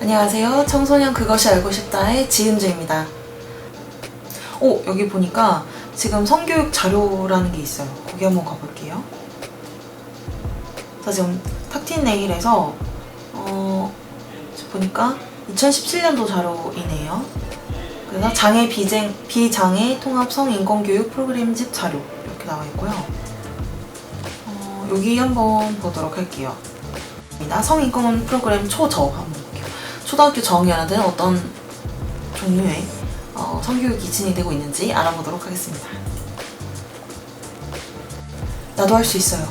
안녕하세요. 청소년 그것이 알고 싶다의 지은주입니다. 오, 여기 보니까 지금 성교육 자료라는 게 있어요. 거기 한번 가볼게요. 자, 지금 탁틴 네일에서, 어, 보니까 2017년도 자료이네요. 그래서 장애 비쟁, 비장애 통합 성 인권교육 프로그램 집 자료 이렇게 나와 있고요. 어, 여기 한번 보도록 할게요. 성인권 프로그램 초저 한번 볼게요. 초등학교 저학년한테 어떤 종류의 어, 성교육이 진행되고 있는지 알아보도록 하겠습니다. 나도 할 수 있어요.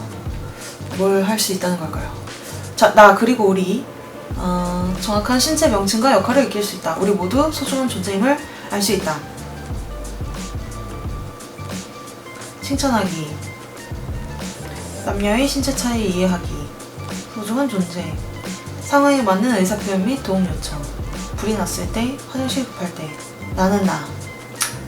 뭘 할 수 있다는 걸까요? 자, 나 그리고 우리 어, 정확한 신체 명칭과 역할을 익힐 수 있다. 우리 모두 소중한 존재임을 알 수 있다. 칭찬하기. 남녀의 신체 차이 이해하기. 소중한 존재. 상황에 맞는 의사표현 및 도움 요청. 불이 났을 때, 화장실 급할 때. 나는 나.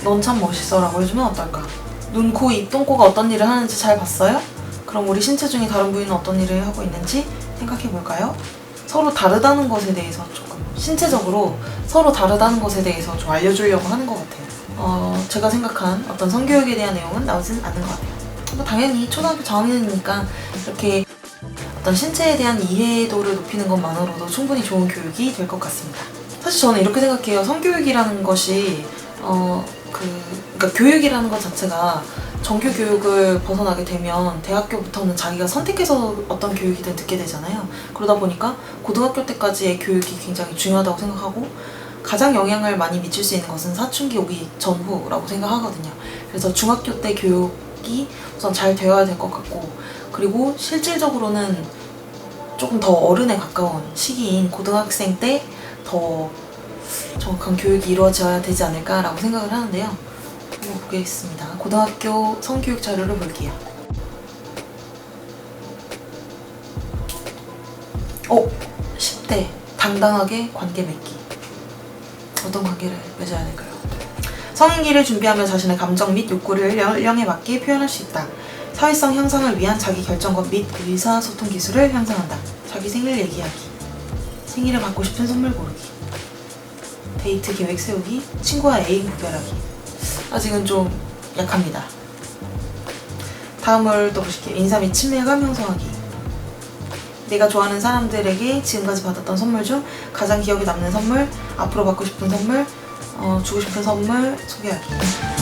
넌 참 멋있어 라고 해주면 어떨까? 눈, 코, 입, 똥꼬가 어떤 일을 하는지 잘 봤어요? 그럼 우리 신체 중에 다른 부위는 어떤 일을 하고 있는지 생각해 볼까요? 서로 다르다는 것에 대해서 조금 신체적으로 서로 다르다는 것에 대해서 좀 알려주려고 하는 것 같아요. 어, 제가 생각한 어떤 성교육에 대한 내용은 나오진 않는 것 같아요. 뭐 당연히 초등학교 저학년이니까 이렇게 어떤 신체에 대한 이해도를 높이는 것만으로도 충분히 좋은 교육이 될 것 같습니다. 사실 저는 이렇게 생각해요. 성교육이라는 것이 어, 그, 그러니까 교육이라는 것 자체가 정규 교육을 벗어나게 되면 대학교부터는 자기가 선택해서 어떤 교육이든 듣게 되잖아요. 그러다 보니까 고등학교 때까지의 교육이 굉장히 중요하다고 생각하고 가장 영향을 많이 미칠 수 있는 것은 사춘기 오기 전후라고 생각하거든요. 그래서 중학교 때 교육이 우선 잘 되어야 될 것 같고 그리고 실질적으로는 조금 더 어른에 가까운 시기인 고등학생 때 더 정확한 교육이 이루어져야 되지 않을까라고 생각을 하는데요. 한번 보겠습니다. 고등학교 성교육 자료를 볼게요. 어, 10대 당당하게 관계 맺기. 어떤 관계를 맺어야 될까요? 성인기를 준비하며 자신의 감정 및 욕구를 연령에 맞게 표현할 수 있다. 사회성 향상을 위한 자기 결정권 및 의사소통 기술을 향상한다. 자기 생일 얘기하기. 생일에 받고 싶은 선물 고르기. 데이트 계획 세우기. 친구와 애인 구별하기. 아직은 좀 약합니다. 다음을 또 보실게요. 및 친밀감 형성하기. 내가 좋아하는 사람들에게 지금까지 받았던 선물 중 가장 기억에 남는 선물, 앞으로 받고 싶은 선물, 어, 주고 싶은 선물 소개하기.